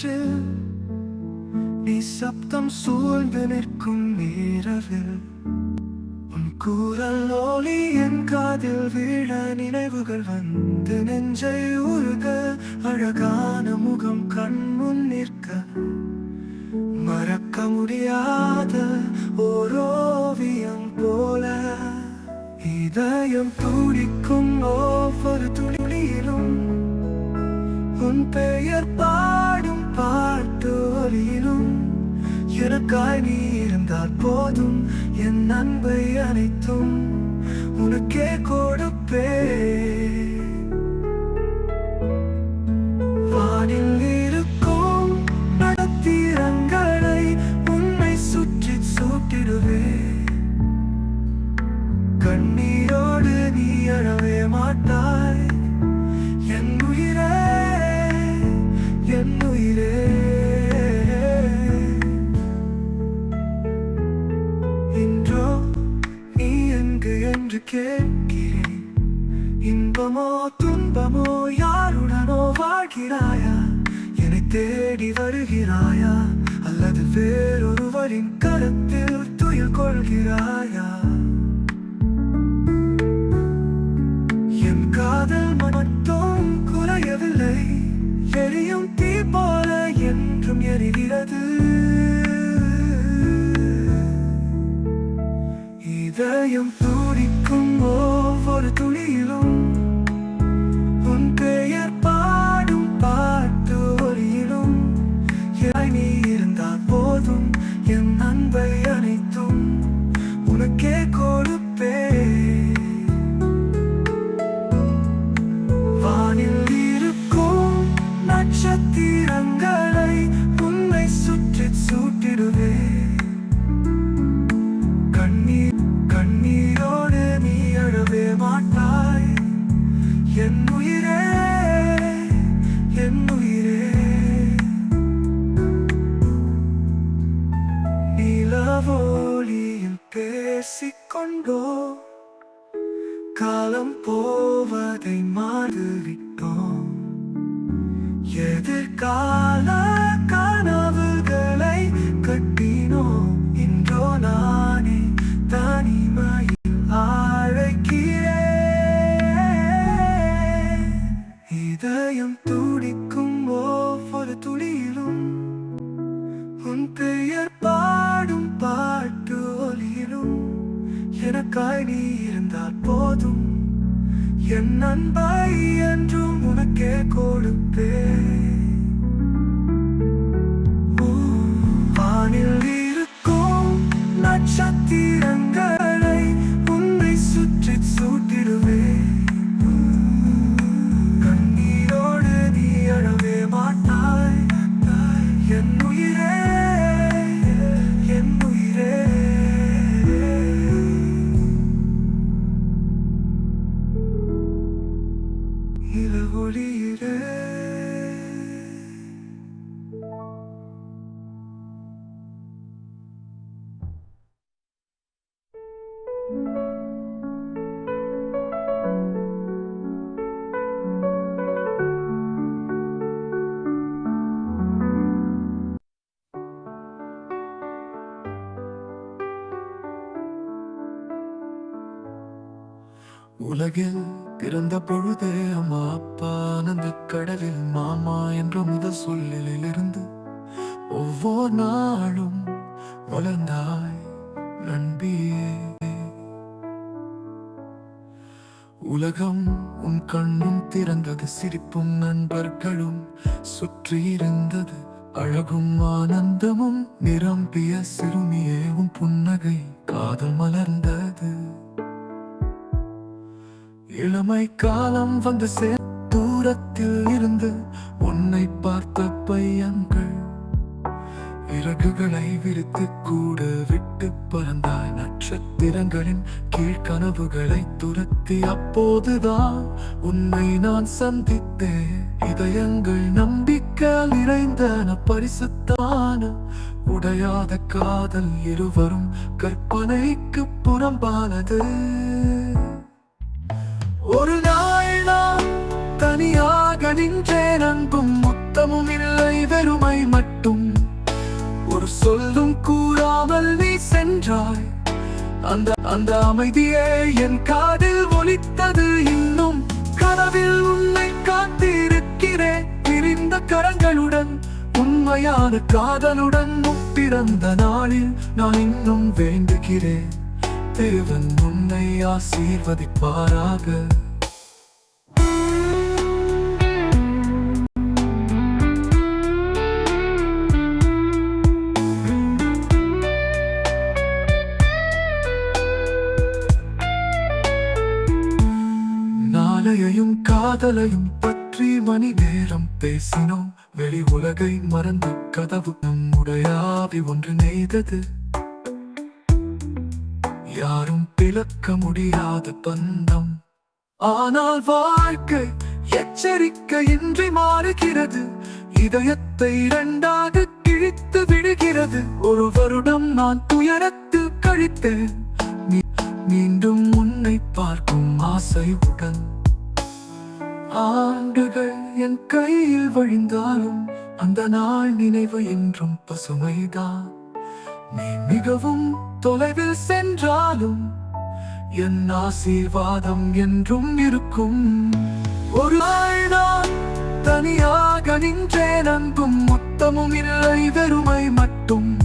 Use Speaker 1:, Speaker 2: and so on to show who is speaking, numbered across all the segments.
Speaker 1: காற்றில் நீ சப்தம் சூழ்ந்து நிற்கும் நேரவில் உன் கூறல் ஒலி என் காதில் வீழ நினைவுகள் வந்து நெஞ்சை உருக. அழகான முகம் கண் முன் நிற்க. மறக்க முடியாத ஓரோவியம் போல. இதயம் துடிக்கும் ஒவ்வொரு துளியிலும். உன் பெயர் பாடும் வழியிலும் எனக்காய் நீ இருந்தால் போதும். என் அன்பை அனைத்தும் உனக்கே கொடுப்பேன். எங்கு என்று கேட்கிறேன். இன்பமோ துன்பமோ யாருடனோ வாழ்கிறாயா? என்னை தேடி வருகிறாயா? அல்லது வேறொருவரின் கருத்தில் துயில் கொள்கிறாயா? என் காதல் மட்டும் குறையவில்லை. எரியும் தீ போல என்றும் எரிகிறது. இதயம் எதிர்கால கனவுகளை கட்டினோம். இன்றோ நானே தனிமையில் அழைக்கிறேன். இதயம் துடிக்கும் ஒவ்வொரு துளியிலும் உன் பெயர் பாடும் பாட்டு ஒலியிலும் எனக்காய் நீ இருந்தால் போதும். என் அன்பை என்றும் கொடுப்பேன். உலகில் பிறந்த பொழுதே அம்மா அப்பா ஆனந்த கடலில் மாமா என்ற முதல் சொல்லிலிருந்து ஒவ்வொரு நாளும் வளர்ந்தாய் நண்பியே. உலகம் உன் கண்ணும் திறந்தது சிரிப்பும் நண்பர்களும் சுற்றி இருந்தது அழகும் ஆனந்தமும் நிரம்பிய சிறுமியே உன் புன்னகை காதல் மலர்ந்தது. இளமை காலம் வந்து சே தூரத்தில் இருந்து உன்னை பார்த்த பையன்கள். இறகுகளை விரித்து கூட விட்டு பறந்தாய். நட்சத்திரங்களின் கீழ்கனவுகளை துரத்தி அப்போதுதான் உன்னை நான் சந்தித்தேன். இதயங்கள் நம்பிக்கை நிறைந்தன பரிசுத்தான உடையாத காதல் இருவரும் கற்பனைக்கு புறம்பானது. நின்றேன் அங்கும் முத்தமும் இல்லை வெறுமை மட்டும். ஒரு சொல்லும் கூறாமல் நீ சென்றாய்.
Speaker 2: அந்த அந்த அமைதியே என் காதில் ஒலித்தது இன்னும். கனவில் உன்னை காத்திருக்கிறேன். பிரிந்த கரங்களுடன் உண்மையான காதலுடன் பிறந்த நாளில் நான் இன்னும் வேண்டுகிறேன். தேவன் உன்னை ஆசீர்வதிப்பாராக. காதலையும் பற்றி மணி நேரம் பேசினோம். வெளி உலகை மறந்து கதவு நம்முடைய ஆவி ஒன்று நெய்தது. யாரும் பிளக்க முடியாத பந்தம். ஆனால் வாழ்க்கை எச்சரிக்கையின்றி மாறுகிறது. இதயத்தை இரண்டாக கிழித்து விடுகிறது ஒரு வருடம் நான் துயரத்து கழித்தேன். மீண்டும் உன்னை பார்க்கும் ஆசையுடன் ஆண்டுகள் என் கையில் வழிந்தாலும் அந்த நாள் நினைவு என்றும் பசுமைதான். நீ மிகவும் தொலைவில் சென்றாலும் என் ஆசீர்வாதம் என்றும் இருக்கும். ஒரு நாள் நான் தனியாக நின்றேன் அன்பும் மொத்தமும் இல்லை வெறுமை மட்டும்.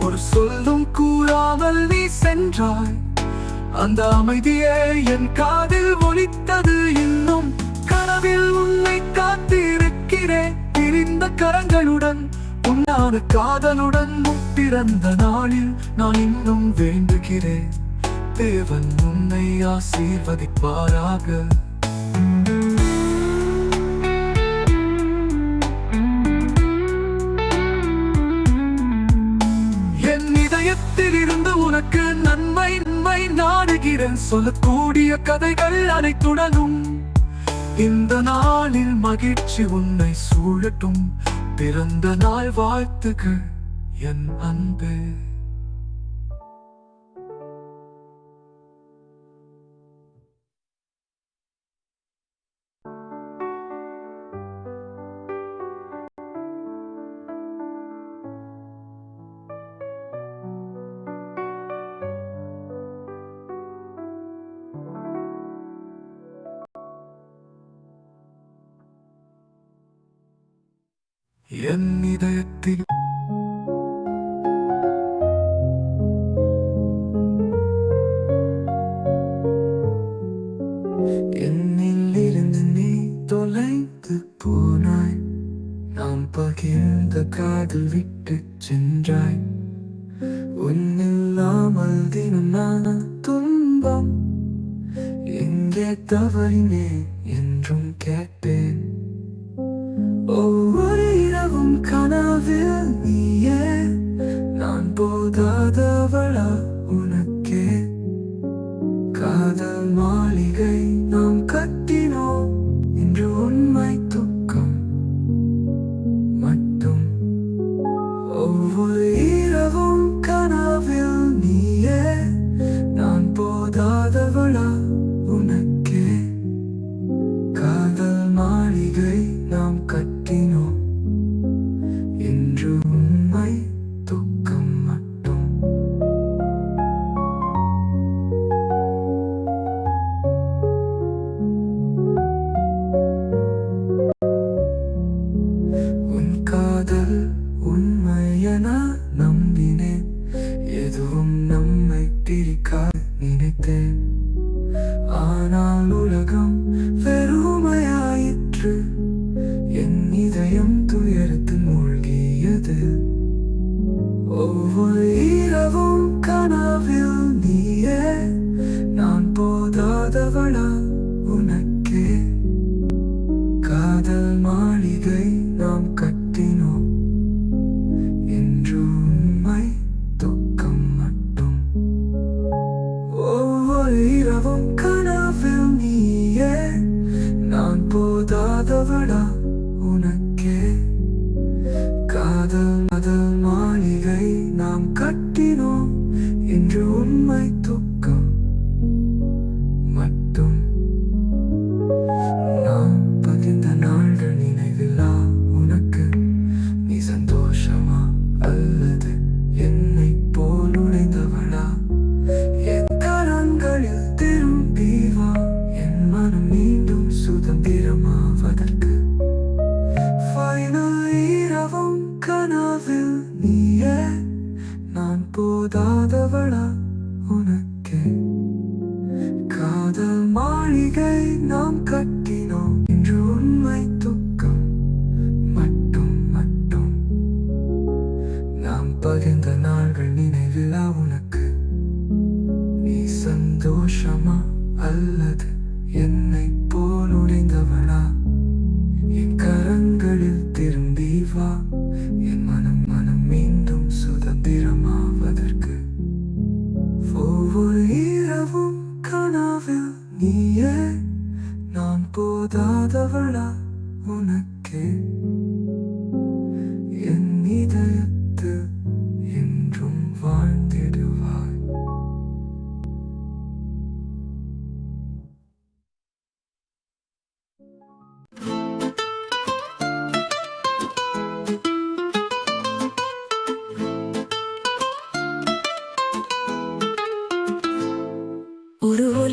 Speaker 2: ஒரு சொல்லும் கூறாமல் நீ சென்றாய். அந்த அமைதியே என் காதில் ஒலித்தது இன்னும். உன்னை காத்திருக்கிறேன். பிரிந்த கரங்களுடன் உன்னான காதலுடன் பிறந்த நாளில் நான் இன்னும் வேண்டுகிறேன். தேவன் உன்னை ஆசீர்வதிப்பாராக. இதயத்தில் இருந்து உனக்கு நன்மை நன்மை நாடுகிறேன். சொல்லக்கூடிய கதைகள் அனைத்துடனும். இந்த நாளில் மகிழ்ச்சி உன்னை சூழட்டும். பிறந்த நாள் வாழ்த்துக்கு என் அன்பு. காதல் ஒவ்வொரு என்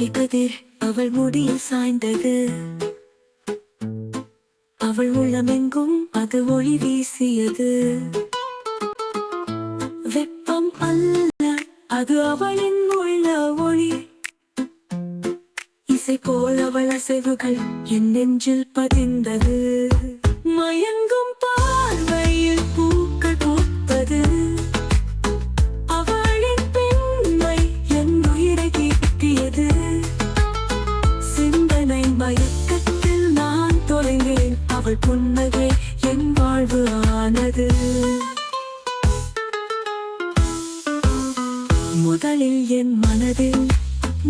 Speaker 1: ஒரு கதிர் அவள் முடியில் சாய்ந்தது. அவள் உள்ளமெங்கும் அது ஒளி வீசியது. வெப்பம் அல்ல அது அவளின் உள்ள ஒளி. இசை போல் அவள் அசைவுகள் என் நெஞ்சில் பதிந்தது. மயங்கும் அவள் புன்னகை என் வாழ்வு ஆனது. முதலில் என் மனதில்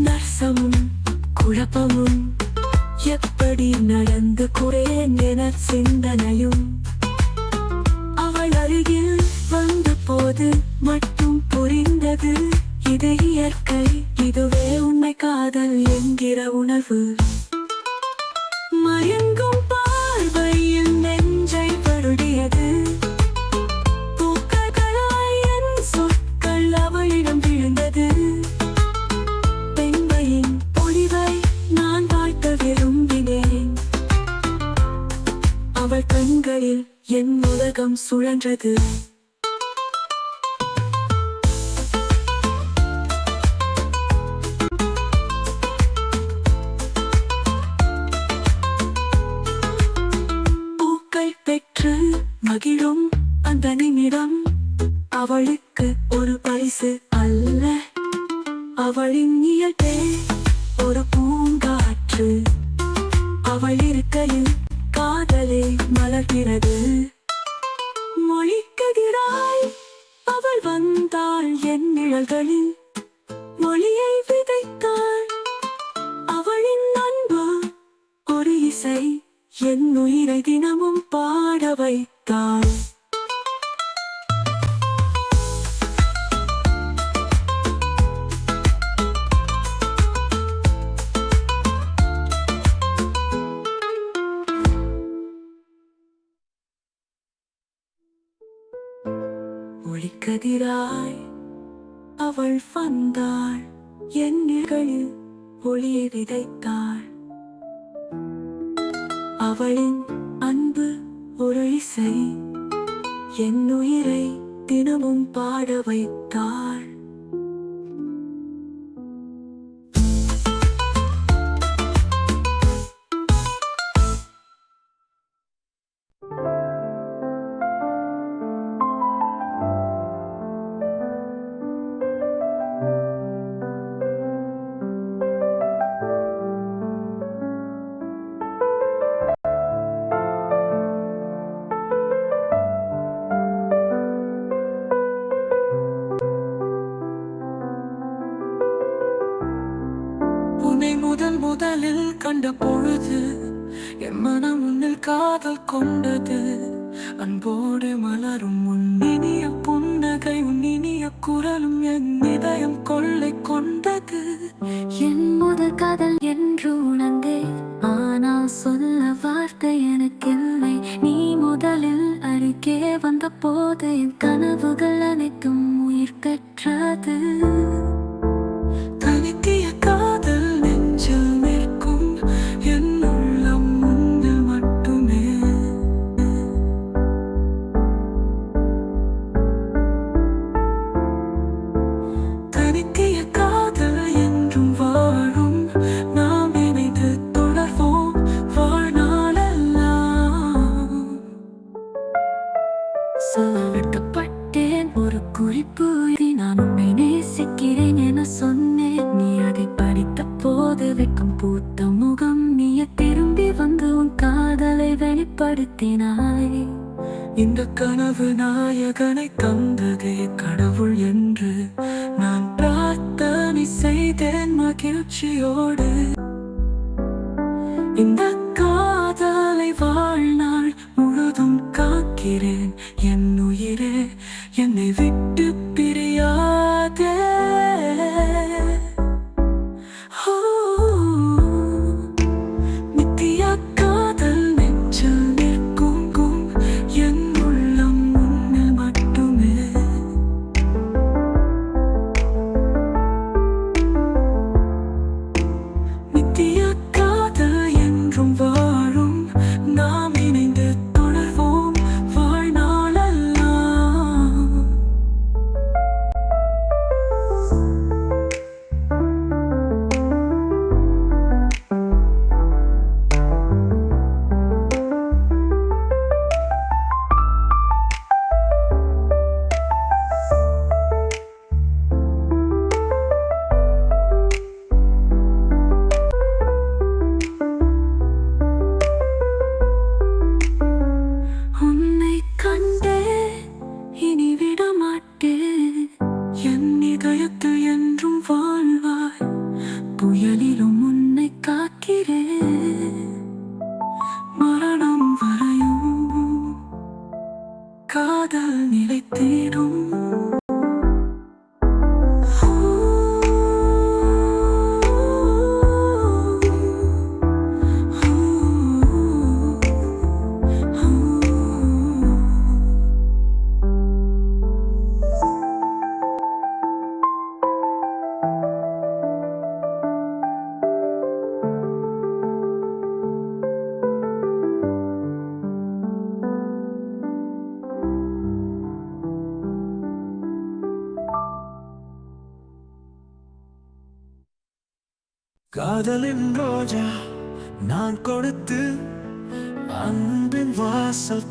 Speaker 1: நர்சமும் குழப்பமும் எப்படி நடந்து குறையேன் என சிந்தனையும் அவள் அருகில் வந்த போது மட்டும் புரிந்தது. இது இயற்கை இதுவே உண்மை காதல் என்கிற உணர்வு. உலகம் மொழிக்கதிராய் அவள் வந்தாள் என் நிழல்களில். மொழியை விதைத்தாள் அவளின் அன்பு. ஒரு இசை என் உயிரை தினமும் பாட வைத்தாள். அவள் வந்தாள். என் நிழலில் ஒளியை விதைத்தாள். அவளின் அன்பு ஒரு இசை. என் உயிரை தினமும் பாட வைத்தாள். உன்னை முதல் முதலில் கண்ட பொழுது என் மனம் உன்னில் காதல் கொண்டது. அன்போடு மலரும் உன் இனிய புன்னகை உன் இனிய குரலும் என் இதயம் கொள்ளை கொண்டது.
Speaker 3: என் முதல் காதல் என்று உணர்ந்தே ஆனால் சொல்ல வார்த்தை எனக்கில்லை நீ முதலில் அருகே வந்த போது என் கனவுகள் அனைத்தும் உயிர் பெற்றது.
Speaker 1: get in.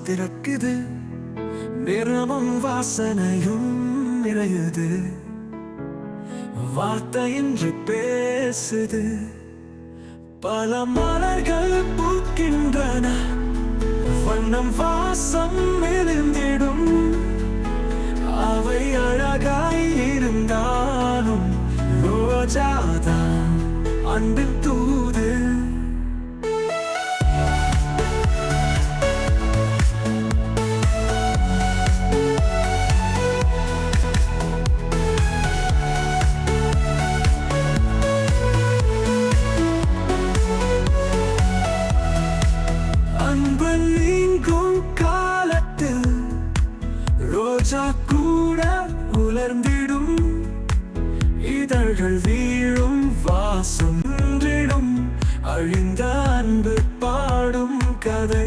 Speaker 1: திறக்குது. நிறமும் வாசனையும் நிறையுது. வார்த்தையின்றி பேசுது. பல மலர்கள் பூக்கின்றன. வண்ணம் வாசம் எழுந்திடும். அவை அழகாய் இருந்தாலும் ரோஜாதான். அன்பின் மலர்கள் வீழும் வாசம் அழிந்த அன்பு பாடும் கதை.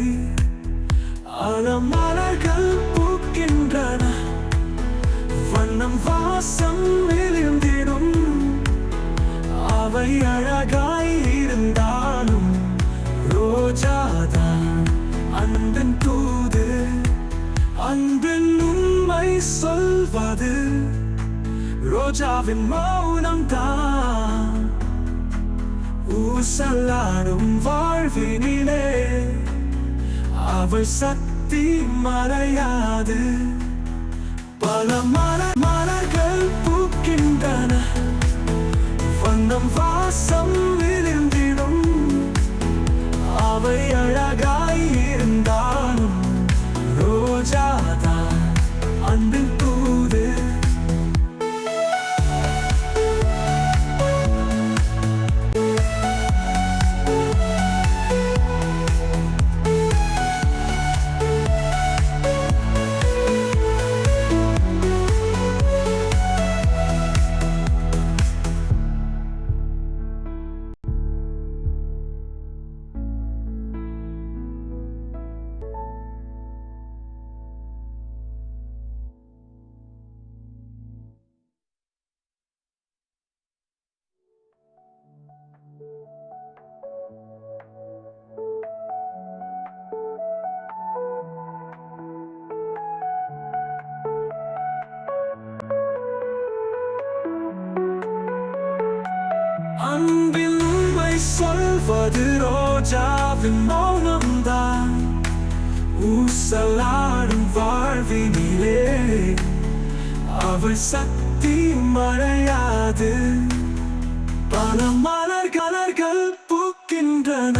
Speaker 1: ரோஜாவின் மௌனம் தான். ஊசலாடும் வாழ்வினிலே அவள் சக்தி மறையாது. பல மலர் மலர்கள் பூக்கின்றன. வண்ணம் வாசம் விரிந்திடும் அவை
Speaker 4: அழகா ரோஜாவின் மௌனம்தான். ஊசலாடும் வாழ்வினிலே. அவள் சக்தி மறையாது. பல மலர் கலர்கள் பூக்கின்றன.